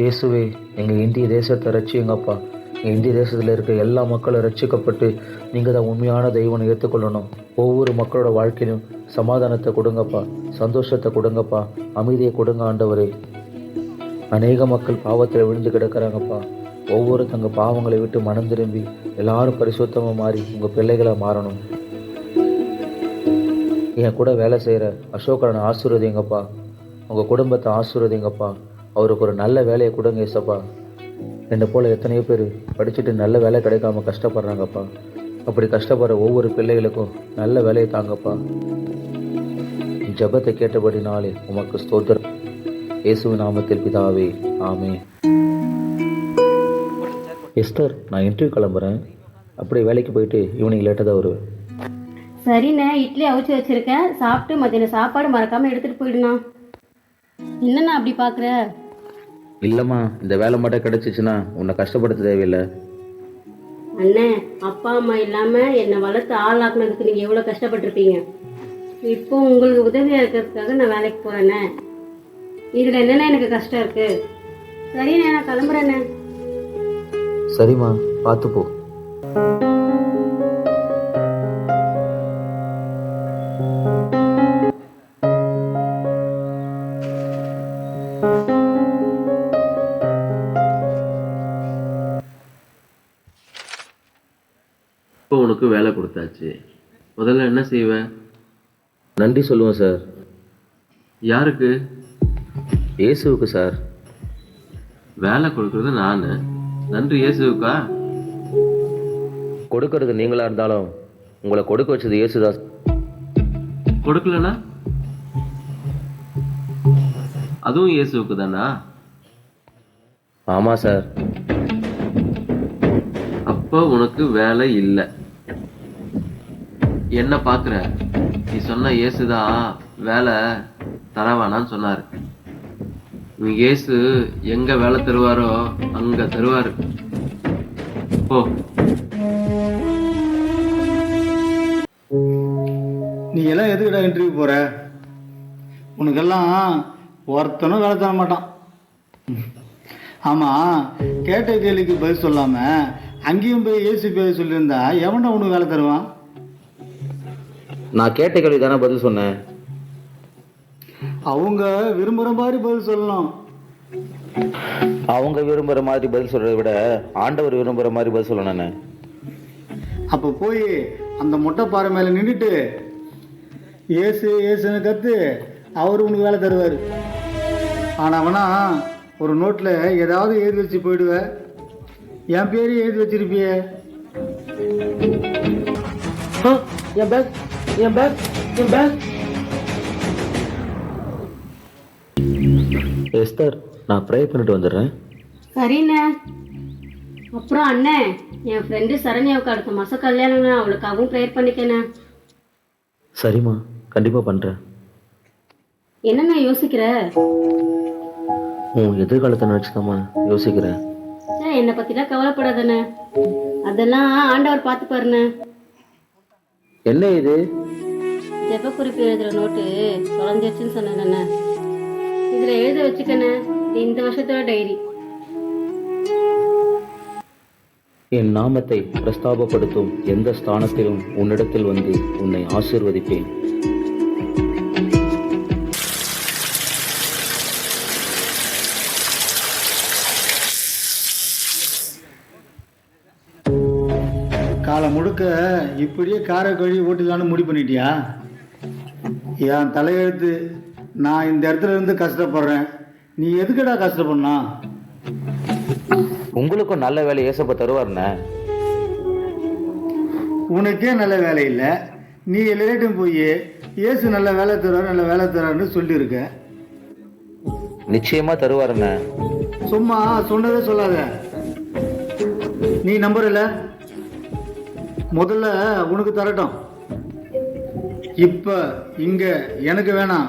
இயேசுவே எங்கள் இந்திய தேசத்தை ரட்சியுங்கப்பா எங்கள் இந்திய தேசத்தில் இருக்க எல்லா மக்களும் ரட்சிக்கப்பட்டு நீங்கள் தான் உண்மையான தெய்வனை ஏற்றுக்கொள்ளணும். ஒவ்வொரு மக்களோட வாழ்க்கையிலும் சமாதானத்தை கொடுங்கப்பா சந்தோஷத்தை கொடுங்கப்பா அமைதியை கொடுங்க ஆண்டவரே. அநேக மக்கள் பாவத்தில் விழுந்து கிடக்கிறாங்கப்பா. ஒவ்வொரு தங்க பாவங்களை விட்டு மனம் திரும்பி எல்லாரும் பரிசுத்தமாக மாறி உங்கள் பிள்ளைகளை மாறணும். என் கூட வேலை செய்கிற அசோகரனை ஆசீர்வதிங்கப்பா. உங்கள் குடும்பத்தை ஆசீர்வதிங்கப்பா. அவருக்கு ஒரு நல்ல வேலையை கொடுங்க ஏசப்பா என்னை போல் எத்தனையோ பேர் படிச்சுட்டு நல்ல வேலை கிடைக்காம கஷ்டப்படுறாங்கப்பா. அப்படி கஷ்டப்படுற ஒவ்வொரு பிள்ளைகளுக்கும் நல்ல வேலையை தாங்கப்பா. ஜபத்தை கேட்டபடி நாளே உமக்கு ஸ்தோத்திரம். இயேசுவின் நாமத்தில் பிதாவே ஆமே எஸ்தர் நான் இன்டர்வியூ கிளம்புறேன். அப்படியே வேலைக்கு போயிட்டு ஈவினிங் லேட்டாக தான் வருவேன். சரிண்ணே இட்லி அவிச்சு வச்சிருக்கேன். சாப்பிட்டு மத்தியானம் சாப்பாடு மறக்காம எடுத்துட்டு போயிடுண்ணா. என்னண்ணா அப்படி பார்க்குற இல்லைம்மா இந்த வேலை மட்டும் கிடச்சிச்சின்னா உன்னை கஷ்டப்படுத்த தேவையில்லை. அண்ணே அப்பா அம்மா இல்லாம என்னை வளர்த்து ஆளாக்குனதுக்கு நீங்க எவ்வளவு கஷ்டப்பட்டிருப்பீங்க? இப்போ உங்களுக்கு உதவியா இருக்கிறதுக்காக நான் வேலைக்கு போறேண்ணே இதுல என்னண்ணே எனக்கு கஷ்டம் இருக்கு? சரிண்ணே நான் கிளம்புறேண்ணே. சரிம்மா பார்த்து போ. இப்போ உனக்கு வேலை கொடுத்தாச்சு. முதல்ல என்ன செய்வ? நன்றி சொல்லுவேன் சார். யாருக்கு? இயேசுவுக்கு சார். வேலை கொடுக்கறது நான். நன்றி இயேசுவுக்கா? கொடுக்கறது நீங்களா இருந்தாலும் உங்களை கொடுக்க வச்சது இயேசுதான். கொடுக்கலனா? அதுவும் இயேசுவுக்கு தானா? ஆமாம் சார். அப்போ உனக்கு வேலை இல்லை. என்ன பார்க்குற நீ சொன்ன இயேசுதான் வேலை தரவானான்னு சொன்னார். நீ இயேசு எங்க வேலை தருவாரோ அங்க தருவாரு. போ. நீ எல்லாம் எதுக்குடா இன்டர்வியூ போற? உனக்கெல்லாம் ஒருத்தனும் வேலை தர மாட்டான். ஆமாம் கேட்ட கேள்விக்கு பதில் சொல்லாமல் அங்கேயும் போய் ஏசி பேர் சொல்லியிருந்தா எவன்டா உனக்கு வேலை தருவான்? நான் கேட்ட கேள்வி தானே பதில் சொன்னேன். அவங்க விரும்புகிற மாதிரி பதில் சொல்லணும் அவங்க விரும்புகிற மாதிரி பதில் சொல்கிறத விட ஆண்டவர் விரும்புகிற மாதிரி பதில் சொல்லணுண்ணே அப்போ போய் அந்த மொட்டை பாறை மேலே நின்றுட்டு ஏசு ஏசுன்னு கத்து அவர் உனக்கு வேலை தருவார். ஆனால் வேணா ஒரு நோட்டில் ஏதாவது எழுதி வச்சு போயிடுவ. என் பேரையும் எழுதி வச்சிருப்பியே. என் பேக் என் பேக் என் பேக் எஸ்தர் நான் ப்ரே பண்ணிட்டு வந்துடுறேன். சரிண்ணே. அப்புறம் அண்ணே என் ஃப்ரெண்டு சரண்யாவுக்கு அடுத்த மாசம் கல்யாணம்ண்ணே. அவளுக்காகவும் ப்ரேயர் பண்ணிக்கண்ணே. சரிம்மா கண்டிப்பாக பண்ணுறேன் என்னண்ணே யோசிக்கிற? உன் எதிர்காலத்தை நினச்சிதாம்மா யோசிக்கிறேன். என்னை பத்திலாம் கவலைப்படாதண்ணே. அதெல்லாம் ஆண்டவர் பார்த்து பாருண்ணே என்ன இது? ஜெப குறிப்பு எழுதுற நோட்டு தொலைஞ்சிருச்சுன்னு சொன்னேண்ணே இதுல எழுத வச்சுக்கண்ணே இந்த வருஷத்தோட டைரி. என் நாமத்தை பிரஸ்தாபப்படுத்தும் எந்த ஸ்தானத்திலும் உன்னிடத்தில் வந்து உன்னை ஆசீர்வதிப்பேன். காலம் முழுக்க இப்படியே காரை கழுவி ஓட்டிடலான்னு முடிவு பண்ணிட்டியா? என் தலையெழுத்து நான் இந்த இடத்துல இருந்து கஷ்டப்படுறேன். நீ எதுக்குடா கஷ்டப்படனா உங்களுக்கும் நல்ல வேலை ஏசப்ப தருவார்ண்ணே. உனக்கே நல்ல வேலை இல்லை. நீ எல்லாட்டும் போய் ஏசு நல்ல வேலை தருவார் நல்ல வேலை தருவார்னு சொல்லியிருக்க நிச்சயமா தருவாருண்ணே. சும்மா சொன்னதே சொல்லாத. நீ நம்புறல முதல்ல உனக்கு தரட்டும். இப்ப இங்க எனக்கு வேணாம்.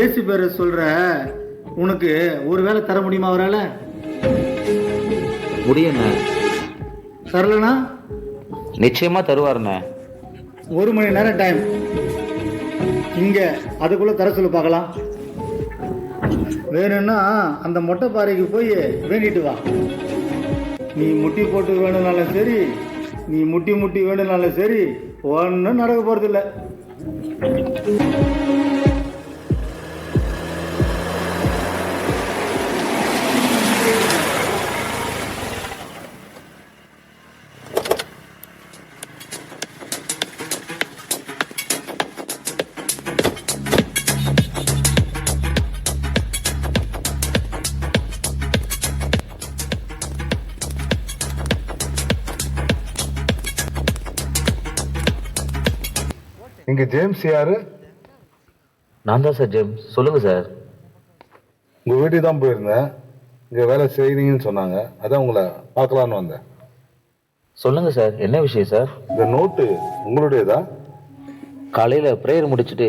ஏசு பேரை சொல்ற உனக்கு ஒரு வேளை தர முடியுமா அவரால்? முடியுண்ணே தரலனா? நிச்சயமா தருவாருண்ணே. ஒரு மணி நேரம் டைம் இங்க அதுக்குள்ள தர சொல்லு பார்க்கலாம். வேணும்னா அந்த மொட்டை பாறைக்கு போய் வேண்டிட்டு வா. நீ முட்டி போட்டு வேணும்னாலும் சரி நீ முட்டி முட்டி வேணும்னாலும் சரி ஒன்றும் நடக்க போகிறதில்ல இங்க ஜேம்ஸ் யாரு? நான் தான் சார் ஜேம்ஸ். சொல்லுங்கள் சார். உங்க வீட்டுக்கு தான் போயிருந்தேன். இங்க வேலை செய்றீங்கன்னு சொன்னாங்க. அதான் உங்களை பார்க்கலான்னு வந்தேன். சொல்லுங்கள் சார். என்ன விஷயம் சார்? இந்த நோட்டு உங்களுடையதா? காலையில் ப்ரேயர் முடிச்சுட்டு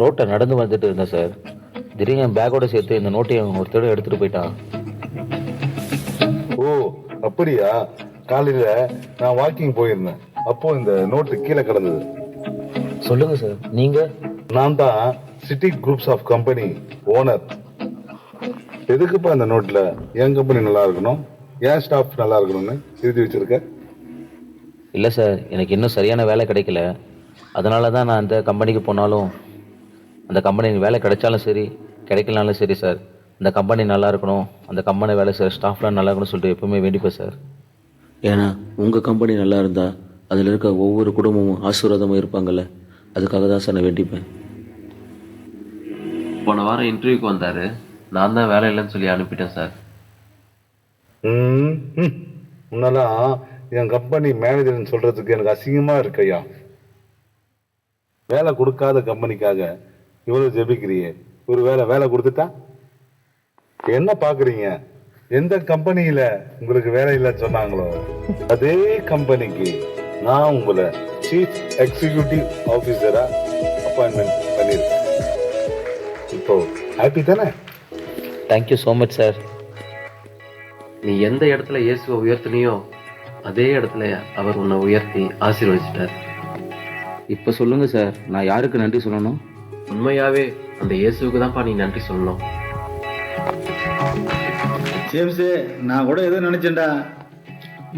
ரோட்டை நடந்து வந்துட்டு இருந்தேன் சார். திடீர்னு என் பேக்கோட சேர்த்து இந்த நோட்டையும் ஒருத்தரோட எடுத்துகிட்டு போயிட்டான். ஓ அப்படியா? காலையில நான் வாக்கிங் போயிருந்தேன். அப்போ இந்த நோட்டு கீழே கிடந்தது. சொல்லுங்கள் சார். நீங்கள் நான் தான் city groups of company owner எதுக்குப்பா இந்த நோட்ல என் கம்பெனி நல்லா இருக்கணும்? என் ஸ்டாஃப் நல்லா இருக்கணும்னு எழுதி வச்சிருக்க? இல்லை சார் எனக்கு இன்னும் சரியான வேலை கிடைக்கல. அதனால தான் நான் அந்த கம்பெனிக்கு போனாலும் அந்த கம்பெனி வேலை கிடைச்சாலும் சரி கிடைக்கலனாலும் சரி சார். அந்த கம்பெனி நல்லா இருக்கணும் அந்த கம்பெனி வேலை சார் ஸ்டாஃப்லாம் நல்லா இருக்கணும்னு சொல்லிட்டு எப்பவுமே வேண்டிப்பேன் சார். ஏன்னா உங்கள் கம்பெனி நல்லா இருந்தால் அதில் இருக்க ஒவ்வொரு குடும்பமும் ஆசீர்வாதமாக இருப்பாங்கல்ல. அதுக்காக தான் சார் நான் வேண்டிப்பேன். போன வாரம் இன்டர்வியூக்கு வந்தார். நான் தான் வேலை இல்லைன்னு சொல்லி அனுப்பிட்டேன் சார். ம், ம். முன்னெல்லாம் என் கம்பெனி மேனேஜர்னு சொல்றதுக்கு எனக்கு அசிங்கமா இருக்கு ஐயா. வேலை கொடுக்காத கம்பெனிக்காக இவ்வளவு ஜெபிக்கிறியே. ஒரு வேலை வேலை கொடுத்துட்டா? என்ன பாக்குறீங்க எந்த கம்பெனியில உங்களுக்கு வேலை இல்லைன்னு சொன்னாங்களோ? அதே கம்பெனிக்கு நான் உங்களை சீஃப் எக்ஸிகியூட்டிவ் ஆபீசரா அப்பாயின்மெண்ட் பண்ணியிருக்கேன். இப்போ ஹாப்பி தானே? தேங்க்யூ ஸோ மச் சார் நீ எந்த இடத்துல இயேசுவை உயர்த்தினியோ அதே இடத்துல அவர் உன்னை உயர்த்தி ஆசீர்வதிச்சிட்டார். இப்போ சொல்லுங்கள் சார் நான் யாருக்கு நன்றி சொல்லணும்? உண்மையாவே அந்த இயேசுவுக்கு தான்ப்பா நீ நன்றி சொல்லணும். ஜேம்ஸு நான் கூட ஏதோ நினச்சேன்டா.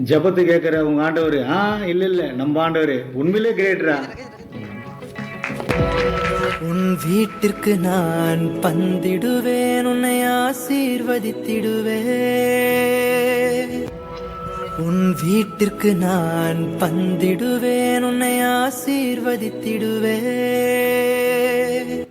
ஜபத்து கேட்குற உங்க ஆண்டவர். ஆ இல்லை இல்லை. நம்ம ஆண்டவர். உண்மையிலே கிரேட்ரா உன் வீட்டிற்கு நான் பந்திடுவேன் உன்னை ஆசீர்வதித்திடுவேன். உன் வீட்டிற்கு நான் பந்திடுவேன் உன்னை ஆசீர்வதித்திடுவேன்.